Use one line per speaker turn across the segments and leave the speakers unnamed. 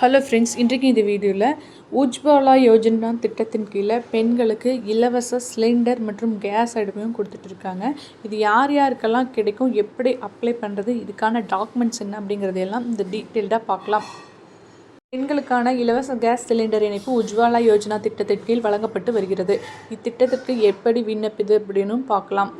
Hello friends இன்றைக்கு இந்த வீடியோவில் உஜ்வாலா யோஜனா திட்டத்தின் கீழே பெண்களுக்கு இலவச சிலிண்டர் மற்றும் கேஸ் அடுப்பையும் கொடுத்துட்ருக்காங்க இது யார் யாருக்கெல்லாம் கிடைக்கும் எப்படி அப்ளை பண்ணுறது இதுக்கான டாக்குமெண்ட்ஸ் என்ன அப்படிங்கிறதையெல்லாம் இந்த டீட்டெயில்டாக பார்க்கலாம் பெண்களுக்கான இலவச கேஸ் சிலிண்டர் இணைப்பு உஜ்வாலா யோஜனா திட்டத்தின் கீழ் வழங்கப்பட்டு வருகிறது. இத்திட்டத்திற்கு எப்படி விண்ணப்பிது அப்படின்னும் பார்க்கலாம்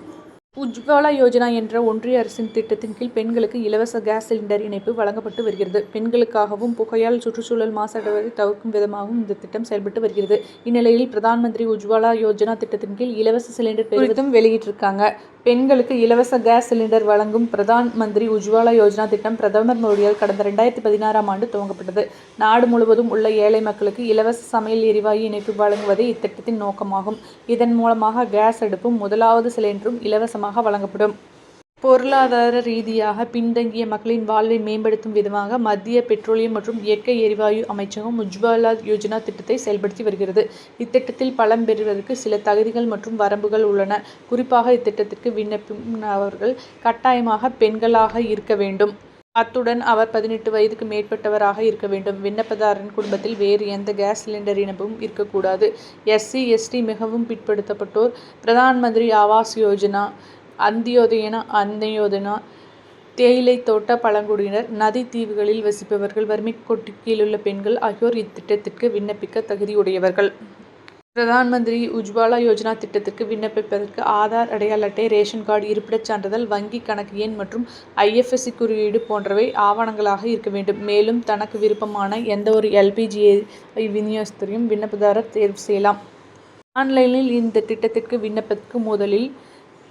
உஜ்வாலா யோஜனா என்ற ஒன்றிய அரசின் திட்டத்தின் கீழ் பெண்களுக்கு இலவச கேஸ் சிலிண்டர் இணைப்பு வழங்கப்பட்டு வருகிறது. பெண்களுக்காகவும் புகையால் சுற்றுச்சூழல் மாசடைவதை தவிர்க்கும் விதமாகவும் இந்த திட்டம் செயல்பட்டு வருகிறது. இந்நிலையில் பிரதான் மந்திரி உஜ்வாலா யோஜனா திட்டத்தின் கீழ் இலவச சிலிண்டர் பெறுவதும் வெளியிட்டிருக்காங்க. பெண்களுக்கு இலவச கேஸ் சிலிண்டர் வழங்கும் பிரதான் மந்திரி உஜ்வாலா யோஜனா திட்டம் பிரதமர் மோடியால் கடந்த ரெண்டாயிரத்தி பதினாறாம் ஆண்டு துவங்கப்பட்டது. நாடு முழுவதும் உள்ள ஏழை மக்களுக்கு இலவச சமையல் எரிவாயு இணைப்பு வழங்குவதே இத்திட்டத்தின் நோக்கமாகும். இதன் மூலமாக கேஸ் அடுப்பும் முதலாவது சிலிண்டரும் இலவசமாக வழங்கப்படும். பொருளாதார ரீதியாக பின்தங்கிய மக்களின் வாழ்வை மேம்படுத்தும் விதமாக மத்திய பெட்ரோலியம் மற்றும் இயற்கை எரிவாயு அமைச்சகம் உஜ்வாலா யோஜனா திட்டத்தை செயல்படுத்தி வருகிறது. இத்திட்டத்தில் பலம் பெறுவதற்கு சில தகுதிகள் மற்றும் வரம்புகள் உள்ளன. குறிப்பாக இத்திட்டத்திற்கு விண்ணப்பினவர்கள் கட்டாயமாக பெண்களாக இருக்க வேண்டும். அத்துடன் அவர் பதினெட்டு வயதுக்கு மேற்பட்டவராக இருக்க வேண்டும். விண்ணப்பதாரன் குடும்பத்தில் வேறு எந்த கேஸ் சிலிண்டர் இனமும் இருக்கக்கூடாது. எஸ்சி எஸ்டி மிகவும் பிற்படுத்தப்பட்டோர். பிரதான் மந்திரி ஆவாஸ் யோஜனா அந்தியோதயனா அந்தயோதனா தேயிலை தோட்ட பழங்குடியினர் நதி தீவுகளில் வசிப்பவர்கள் வறுமை கோட்டு கீழுள்ள பெண்கள் ஆகியோர் இத்திட்டத்திற்கு விண்ணப்பிக்க தகுதியுடையவர்கள். பிரதான் மந்திரி உஜ்வாலா யோஜனா திட்டத்திற்கு விண்ணப்பிப்பதற்கு ஆதார் அடையாள அட்டை ரேஷன் கார்டு இருப்பிடச் சான்றிதழ் வங்கி கணக்கு எண் மற்றும் ஐஎஃப்எஸ்சி குறியீடு போன்றவை ஆவணங்களாக இருக்க வேண்டும். மேலும் தனக்கு விருப்பமான எந்த ஒரு எல்பிஜி விநியோகத்தையும் விண்ணப்பதாரர் தேர்வு செய்யலாம். ஆன்லைனில் இந்த திட்டத்திற்கு விண்ணப்பத்துக்கு முதலில்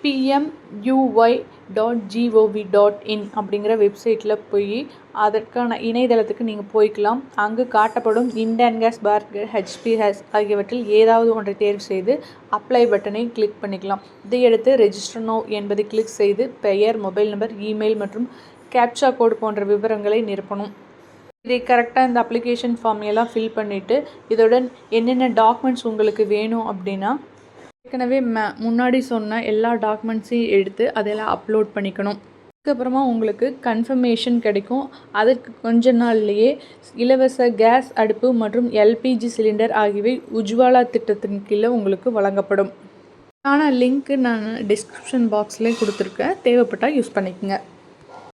PMUY dot gov dot in அப்படிங்கிற வெப்சைட்டில் போய் அதற்கான இணையதளத்துக்கு நீங்கள் போய்க்கலாம். அங்கு காட்டப்படும் இண்டேன் கேஸ் பார்கர் ஹெச்பி ஹேஸ் ஆகியவற்றில் ஏதாவது ஒன்றை தேர்வு செய்து அப்ளை பட்டனை கிளிக் பண்ணிக்கலாம். இதையடுத்து ரெஜிஸ்டர் நோ என்பதை கிளிக் செய்து பெயர் மொபைல் நம்பர் இமெயில் மற்றும் கேப்சா கோடு போன்ற விவரங்களை நிரப்பணும். இதை கரெக்டாக இந்த அப்ளிகேஷன் ஃபார்ம் எல்லாம் ஃபில் பண்ணிவிட்டு இதோட என்னென்ன டாக்குமெண்ட்ஸ் உங்களுக்கு வேணும் அப்படின்னா ஏற்கனவே மே முன்னாடி சொன்ன எல்லா டாக்குமெண்ட்ஸையும் எடுத்து அதெல்லாம் அப்லோட் பண்ணிக்கணும். அதுக்கப்புறமா உங்களுக்கு கன்ஃபர்மேஷன் கிடைக்கும். அதற்கு கொஞ்ச நாள்லேயே இலவச கேஸ் அடுப்பு மற்றும் எல்பிஜி சிலிண்டர் ஆகியவை உஜ்வாலா திட்டத்தின் கீழே உங்களுக்கு வழங்கப்படும். ஆனால் லிங்க்கு நான் டிஸ்கிரிப்ஷன் பாக்ஸ்லேயே கொடுத்துருக்கேன். தேவைப்பட்டால் யூஸ் பண்ணிக்கோங்க.